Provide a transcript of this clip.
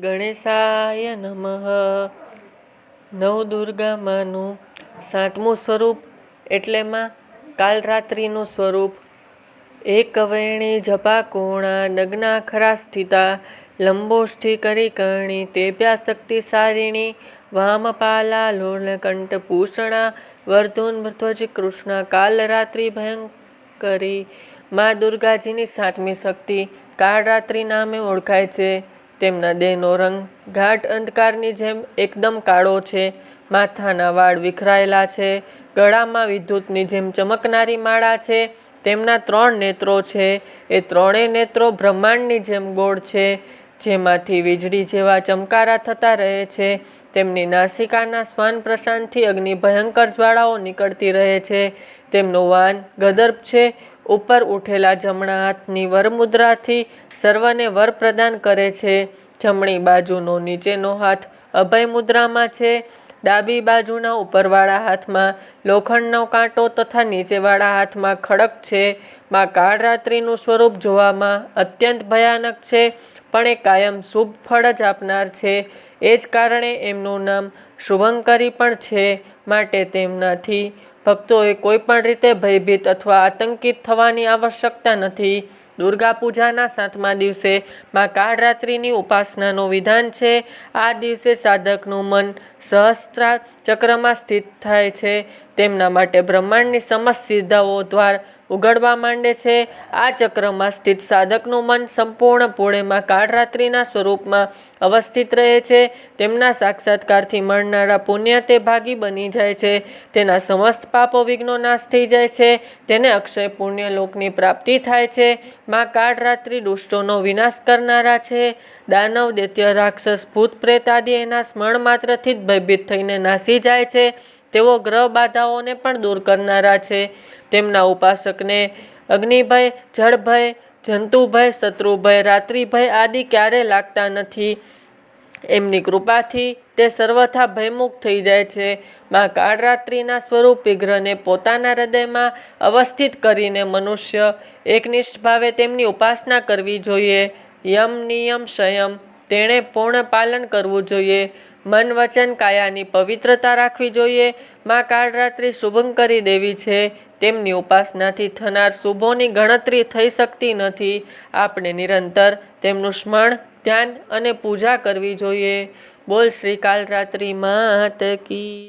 ગણેશાય નમઃ. નવદુર્ગામાંનું સાતમું સ્વરૂપ એટલે માં કાલરાત્રિનું સ્વરૂપ. એક વેણી જપાકોણા નગ્નાખરા સ્થિતા, લંબોષ્ઠી કરીકર્ણી તેભ્યા શક્તિ સારિણી, વામપાલા લોલકંઠ ભૂષણા વર્ધુન્ધ્વજ કૃષ્ણ, કાલરાત્રિ ભયંકરી. મા દુર્ગાજીની સાતમી શક્તિ કાળરાત્રિ નામે ઓળખાય છે. તેમના દેહનો રંગ ગાઢ અંધકારની જેમ એકદમ કાળો છે. માથાના વાળ વિખરાયેલા છે. ગળામાં વિદ્યુતની જેમ ચમકનારી માળા છે. તેમના ત્રણ નેત્રો છે. એ ત્રણેય નેત્રો બ્રહ્માંડની જેમ ગોળ છે. જેમાંથી વીજળી જેવા ચમકારા થતા રહે છે. તેમની નાસિકાના શ્વાન પ્રશાંતથી અગ્નિ ભયંકર જ્વાળાઓ નીકળતી રહે છે. તેમનું વાન ગદર્ભ છે. ઉપર ઉઠેલા જમણા હાથની વરમુદ્રાથી સર્વને વર પ્રદાન કરે છે. જમણી બાજુનો નીચેનો હાથ અભય મુદ્રામાં છે. ડાબી બાજુના ઉપરવાળા હાથમાં લોખંડનો કાંટો તથા નીચેવાળા હાથમાં ખડક છે. માં કાળરાત્રિનું સ્વરૂપ જોવામાં અત્યંત ભયાનક છે, પણ એ કાયમ શુભ ફળ જ આપનાર છે. એ જ કારણે એમનું નામ શુભંકરી પણ છે. માટે તેમનાથી ભક્તોએ કોઈ પણ રીતે ભયભીત અથવા આતંકિત થવાની આવશ્યકતા નથી. દુર્ગા પૂજાના સાતમા દિવસે મા કાળરાત્રિની ઉપાસનાનું વિધાન છે. આ દિવસે સાધકનું મન સહસ્ત્રા ચક્રમાં સ્થિત થાય છે. તેમના માટે બ્રહ્માંડની સમસ્ત સિદ્ધાઓ દ્વાર ઉઘડવા માંડે છે. આ ચક્રમાં સ્થિત સાધકનું મન સંપૂર્ણ પૂર્ણેમાં કાળરાત્રિના સ્વરૂપમાં અવસ્થિત રહે છે. તેમના સાક્ષાત્કારથી મળનારા પુણ્ય તે ભાગી બની જાય છે. તેના સમસ્ત પાપો વિઘ્નો નાશ થઈ જાય છે. તેને અક્ષય પુણ્ય લોકની પ્રાપ્તિ થાય છે. માં કાળરાત્રિ દુષ્ટોનો વિનાશ કરનારા છે. દાનવ, દૈત્ય, રાક્ષસ, ભૂત, પ્રેત આદિ એના સ્મરણ માત્રથી જ ભયભીત થઈને નાસી જાય છે. તેઓ ગ્રહ બાધાઓને પણ દૂર કરનારા છે. તેમના ઉપાસકને અગ્નિભય, જળભય, જંતુભય, શત્રુભય, રાત્રિભય આદિ ક્યારે લાગતા નથી? એમની કૃપાથી તે સર્વથા ભયમુક્ત થઈ જાય છે. માં કાળરાત્રિના સ્વરૂપ વિગ્રહને પોતાના હૃદયમાં અવસ્થિત કરીને મનુષ્ય એકનિષ્ઠ ભાવે તેમની ઉપાસના કરવી જોઈએ. યમ નિયમ સંયમ, તેણે પૂર્ણ પાલન કરવું જોઈએ. મન વચન કાયાની પવિત્રતા રાખવી જોઈએ. માં કાળરાત્રિ શુભંકરી દેવી છે. તેમની ઉપાસનાથી થનાર શુભોની ગણતરી થઈ શકતી નથી. આપણે નિરંતર તેમનું સ્મરણ, ધ્યાન અને પૂજા કરવી જોઈએ. બોલ શ્રી કાલરાત્રિ માત કી